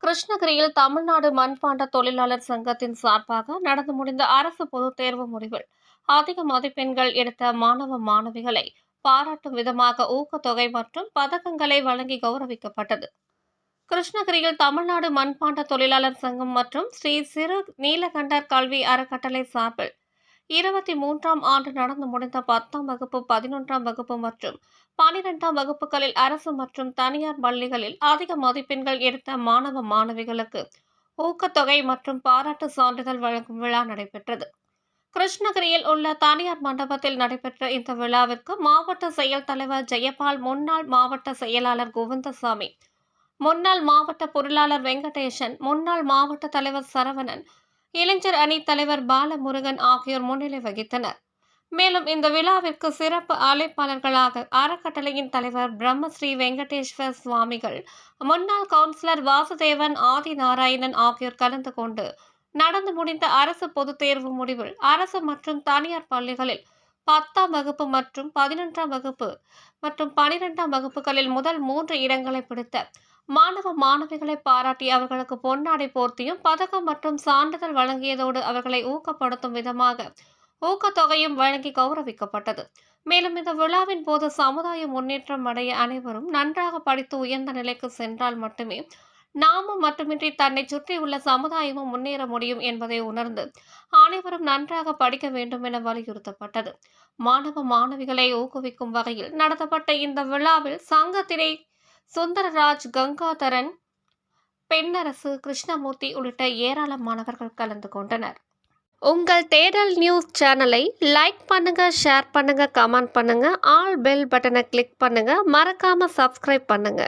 கிருஷ்ணகிரியில் தமிழ்நாடு மண்பாண்ட தொழிலாளர் சங்கத்தின் சார்பாக நடந்து முடிந்த அரசு பொதுத் தேர்வு முடிவில் அதிக மதிப்பெண்கள் எடுத்த மாணவ மாணவிகளை பாராட்டும் விதமாக ஊக்கத்தொகை மற்றும் பதக்கங்களை வழங்கி கௌரவிக்கப்பட்டது. கிருஷ்ணகிரியில் தமிழ்நாடு மண்பாண்ட தொழிலாளர் சங்கம் மற்றும் ஸ்ரீ சிறு நீலகண்டர் கல்வி அறக்கட்டளை சார்பில் இருபத்தி மூன்றாம் ஆண்டு நடந்து முடிந்த பத்தாம் வகுப்பு பதினொன்றாம் வகுப்பு மற்றும் பனிரெண்டாம் வகுப்புகளில் அரசு மற்றும் தனியார் பள்ளிகளில் அதிக மதிப்பெண்கள் எடுத்த மாணவ மாணவிகளுக்கு ஊக்கத்தொகை மற்றும் பாராட்டு சான்றிதழ் வழங்கும் விழா நடைபெற்றது. கிருஷ்ணகிரியில் உள்ள தனியார் மண்டபத்தில் நடைபெற்ற இந்த விழாவிற்கு மாவட்ட செயல் தலைவர் ஜெயபால் முன்னாள் மாவட்ட செயலாளர் கோவிந்தசாமி முன்னாள் மாவட்ட பொருளாளர் வெங்கடேசன் முன்னாள் மாவட்ட தலைவர் சரவணன் இளைஞர் அணி தலைவர் பாலமுருகன் ஆகியோர் முன்னிலை வகித்தனர். மேலும் இந்த விழாவிற்கு சிறப்பு அழைப்பாளர்களாக அறக்கட்டளையின் தலைவர் பிரம்மஸ்ரீ வெங்கடேஸ்வர் சுவாமிகள் முன்னாள் கவுன்சிலர் வாசுதேவன் ஆதிநாராயணன் ஆகியோர் கலந்து கொண்டு நடந்து முடிந்த அரசு பொதுத் தேர்வு முடிவில் அரசு மற்றும் தனியார் பள்ளிகளில் பத்தாம் வகுப்பு மற்றும் பதினொன்றாம் வகுப்பு மற்றும் பனிரெண்டாம் வகுப்புகளில் முதல் மூன்று இடங்களை பிடித்த மாணவ மாணவிகளை பாராட்டி அவர்களுக்கு பொன்னாடை போர்த்தியும் பதக்கம் மற்றும் சான்றிதழ் வழங்கியதோடு அவர்களை ஊக்கப்படுத்தும் விதமாக ஊக்கத்தொகையும் வழங்கி கௌரவிக்கப்பட்டது. மேலும் இந்த விழாவின் போது சமுதாய முன்னேற்றம் அடைய அனைவரும் நன்றாக படித்து உயர்ந்த நிலைக்கு சென்றால் மட்டுமே நாமும் மட்டுமின்றி தன்னை சுற்றியுள்ள சமுதாயமும் முன்னேற முடியும் என்பதை உணர்ந்து அனைவரும் நன்றாக படிக்க வேண்டும் என வலியுறுத்தப்பட்டது. மாணவ மாணவிகளை ஊக்குவிக்கும் வகையில் நடத்தப்பட்ட இந்த விழாவில் சங்கத்தினை சுந்தரராஜ் கங்காதரன் பெண்ணரசு கிருஷ்ணமூர்த்தி உள்ளிட்ட ஏராளமானவர்கள் கலந்து கொண்டனர். உங்கள் தேடல் நியூஸ் சேனலை லைக் பண்ணுங்க ஷேர் பண்ணுங்க கமெண்ட் பண்ணுங்க ஆல் பெல் பட்டனை கிளிக் பண்ணுங்க மறக்காம சப்ஸ்கிரைப் பண்ணுங்க.